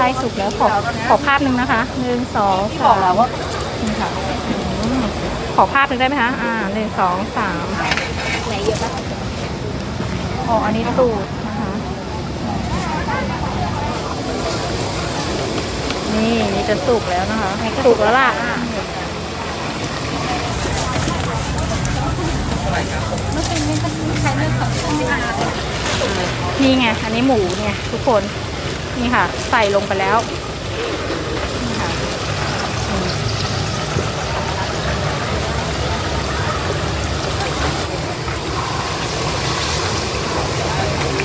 ส้สุกแล้วขอขอภาพหนึ่งนะคะหนึ่งสองที่บสาอกมแล้วว่านี่ค่ะอืมขอภาพหนึ่งได้ไหมคะอ่าหนึ่งสองสามไหนเยอะปะอ๋ออันนี้สูตรนะคะนี่นี่จะสุกแล้วนะคะสุกแล้วล่ะเมื่อคืนนี้ก็ใช้เรื่องของต้องไม่อานี่ไง อันนี้หมูเนี่ยทุกคน นี่ค่ะ ใส่ลงไปแล้วนี่ค่ะ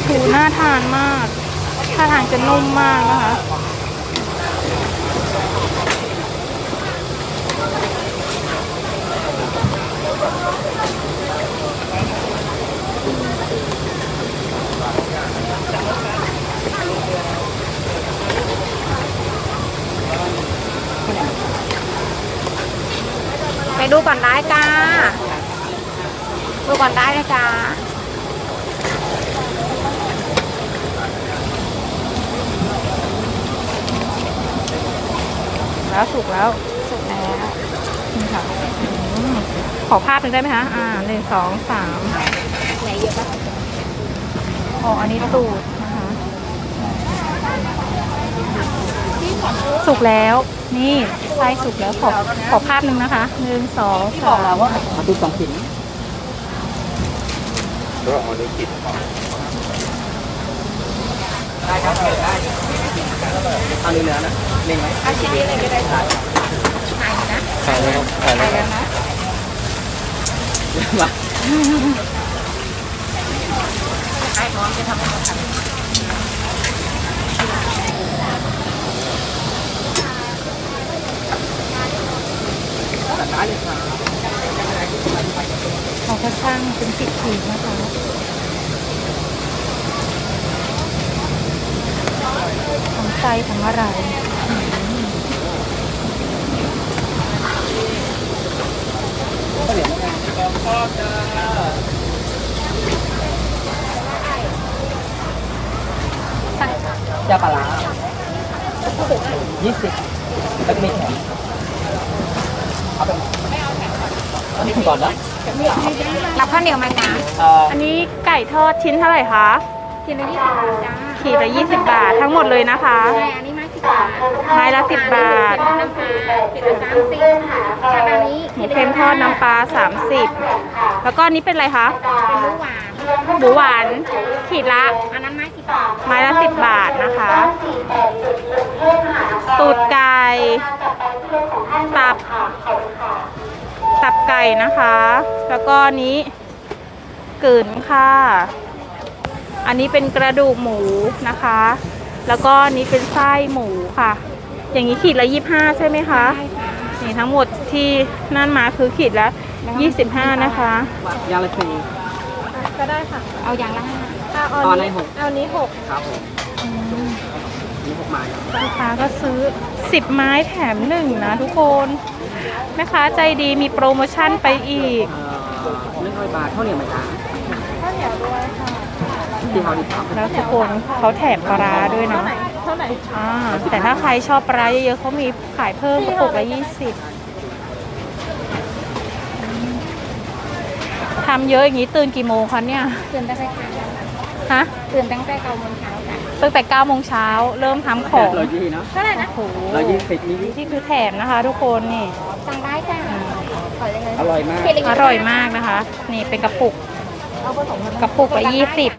ถูน่าทานมาก ถ้าทางจะนุ่มมากนะคะ ดูก่อนได้จ้าดูก่อนได้เลยจ้าแล้วสุกแล้วสุกแล้วนี่ค่ะอืมขอภาพหนึ่งได้ไหมคะ อ่าหนึ่งสองสามไหนเยอะปะอ๋ออันนี้สูตรนะคะสุกแล้วนี่ ไส้สุกแล้วขอขอภาพหนึ่งนะคะหนึ่งสองที่บสาอกแล้วมว่ามาดูสองชิ้นก็เอาเนื้อกินได้ครับได้เอาเนื้อนะเล่งไหมเอาชิ้นนี้เลยก็ได้ค่ะไหนนะขายแล้วขายแล้วแล้วนะมาขายพร้อมจะทำให้เราทำ เขาก็ช่างเป็นสิบขีดนะคะทั้งไส้ทั้งอะไรอืมยาปลาร้ายี่สิบแล้วก็มีแถมเอาไปไม่เอาแถมอันนี้ก่อนนะรับข้าวเหนียวไหมจ๊ะเอ่ออันนี้ไก่ทอดชิ้นเท่าไหร่คะกินละยี่สิบบาทจ้าขีดละ20บาททั้งหมดเลยนะคะใช่อันนี้ไม้สิบบาทไม้ละ10บาทน้ำปลาขีดละสามสิบชาดานี้หมูเค็มทอดน้ำปลา30แล้วก็อันนี้เป็นอะไรคะเป็นลูกหวานหมูหวานขีดละอันนั้นไม้สิบบาทไม้ละ10บาทนะคะ นะคะ แล้วก็อันนี้กลืนค่ะ อันนี้เป็นกระดูกหมูนะคะ แล้วก็อันนี้เป็นไส้หมูค่ะ อย่างนี้ขีดละ25ใช่ไหมคะนี่ทั้งหมดที่นั่นมาคือขีดละ25นะคะยางละสี่ก็ได้ค่ะ เอาอย่างละห้าตอนในหกเอานี้หกครับผมนี่หกไม้ครับลูกค้าก็ซื้อ10ไม้แถมหนึ่งนะทุกคน แม่ค้าใจดีมีโปรโมชั่นไปอีกเอ่อหนึ่งร้อยบาทเท่าเหนียวไหมจ๊ะข้าวเหนียวด้วยค่ะที่เขาดีครับแล้วทุกคนเขาแถมปลาร้าด้วยนะเท่าไหร่อ่าแต่ถ้าใครชอบปลาร้าเยอะๆเขามีขายเพิ่มกระปุกละ20ทำเยอะอย่างนี้ตื่นกี่โมงคะเนี่ยตื่นตั้งแต่เช้าฮะตื่นตั้งแต่เก้าโมงเช้าจ้ะตั้งแต่9โมงเช้าเริ่มทำของร้อยยี่เนาะเท่าไหร่นะโอ้โหร้อยยี่สิบนี่นี่คือแถมนะคะ ทุกคนนี่ สั่งได้จ้าขอเลยอร่อยมากขีดละอยี่สิบร่อยมากนะคะ นี่เป็นกระปุกกระปุกละยี่สิบ